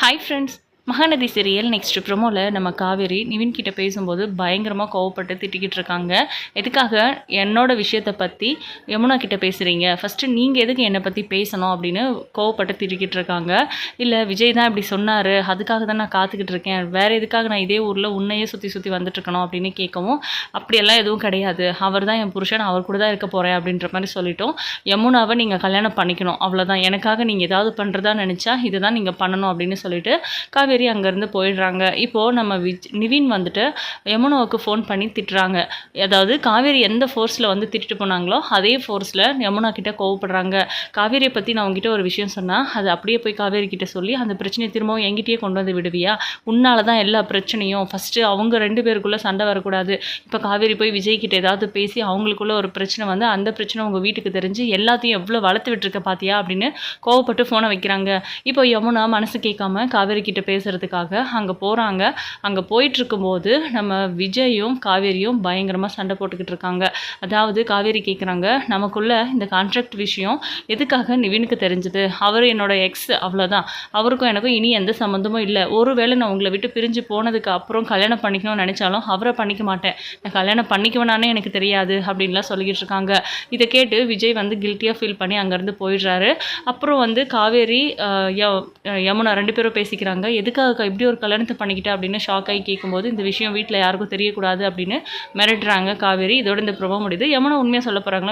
Hi friends Mahanadhi serial next ப்ரொமோவில் நம்ம காவேரி நிவின் கிட்ட பேசும்போது பயங்கரமாக கோவப்பட்டு திட்டிக்கிட்டு இருக்காங்க. எதுக்காக? என்னோட விஷயத்தை பற்றி யமுனா கிட்ட பேசுகிறீங்க ஃபஸ்ட்டு நீங்கள் எதுக்கு என்னை பற்றி பேசணும் அப்படின்னு கோவப்பட்டு திட்டிக்கிட்டு இருக்காங்க. இல்லை விஜய் தான் இப்படி சொன்னார். அதுக்காக தான் நான் காத்துக்கிட்டு இருக்கேன். வேறு எதுக்காக நான் இதே ஊரில் உன்னையே சுற்றி சுற்றி வந்துட்டுருக்கணும் அப்படின்னு கேட்கவும் அப்படியெல்லாம் எதுவும் கிடையாது. அவர் தான் என் புருஷன். அவர் கூட தான் இருக்க போகிறேன் அப்படின்ற மாதிரி சொல்லிட்டோம். யமுனாவை நீங்கள் கல்யாணம் பண்ணிக்கணும். அவ்வளோதான் எனக்காக நீங்கள் ஏதாவது பண்ணுறதா நினச்சா இதை தான் நீங்கள் பண்ணணும் அப்படின்னு சொல்லிட்டு காவேரி அங்கேருந்து போயிடுறாங்க. இப்போது நம்ம விஜ் நிவின் வந்துட்டு யமுனாவுக்கு ஃபோன் பண்ணி திட்டுறாங்க. அதாவது காவேரி எந்த ஃபோர்ஸில் வந்து திட்டிட்டு போனாங்களோ அதே ஃபோர்ஸில் யமுனா கிட்ட கோவப்படுறாங்க. காவேரியை பற்றி நான் உங்ககிட்ட ஒரு விஷயம் சொன்னால் அது அப்படியே போய் காவேரி கிட்ட சொல்லி அந்த பிரச்சனையை திரும்பவும் எங்கிட்டயே கொண்டு வந்து விடுவியா? உன்னால தான் எல்லா பிரச்சனையும் ஃபஸ்ட்டு அவங்க ரெண்டு பேருக்குள்ளே சண்டை வரக்கூடாது. இப்போ காவேரி போய் விஜய் கிட்ட ஏதாவது பேசி அவங்களுக்குள்ள ஒரு பிரச்சனை வந்து அந்த பிரச்சனை உங்கள் வீட்டுக்கு தெரிஞ்சு எல்லாத்தையும் எவ்வளோ வளர்த்து விட்டுருக்க பார்த்தியா அப்படின்னு கோவப்பட்டு ஃபோனை வைக்கிறாங்க. இப்போ யமுனா மனசு கேட்காம காவேரி கிட்ட பேசுகிறதுக்காக அங்கே போகிறாங்க அங்கே போயிட்டுருக்கும்போது நம்ம விஜயும் காவேரியும் பயங்கரமாக சண்டை போட்டுக்கிட்டு இருக்காங்க. அதாவது காவேரி கேட்குறாங்க நமக்குள்ள இந்த கான்ட்ராக்ட் விஷயம் எதுக்காக நிவினுக்கு தெரிஞ்சது? அவர் என்னோட எக்ஸ் அவ்வளோதான் அவருக்கும் எனக்கும் இனி எந்த சம்மந்தமும் இல்லை. ஒருவேளை நான் உங்களை விட்டு பிரிஞ்சு போனதுக்கு அப்புறம் கல்யாணம் பண்ணிக்கணும்னு நினச்சாலும் அவரை பண்ணிக்க மாட்டேன். நான் கல்யாணம் பண்ணிக்குவேனானே எனக்கு தெரியாது அப்படின்லாம் சொல்லிக்கிட்டு இருக்காங்க. இதை கேட்டு விஜய் வந்து கில்ட்டியாக ஃபீல் பண்ணி அங்கேருந்து போயிடுறாரு. அப்புறம் வந்து காவேரி யமுனா ரெண்டு பேரும் பேசிக்கிறாங்க. எதுக்காக இப்படி ஒரு கல்யாணத்தை பண்ணிக்கிட்டா அப்படின்னு ஷாக் ஆகி கேட்கும்போது இந்த விஷயம் வீட்டில் யாருக்கும் தெரியக்கூடாது அப்படின்னு மிரட்டுறாங்க காவேரி. இதோட இந்த ப்ரோமோ முடியுது. யமுனா உண்மையாக சொல்ல போகிறாங்களா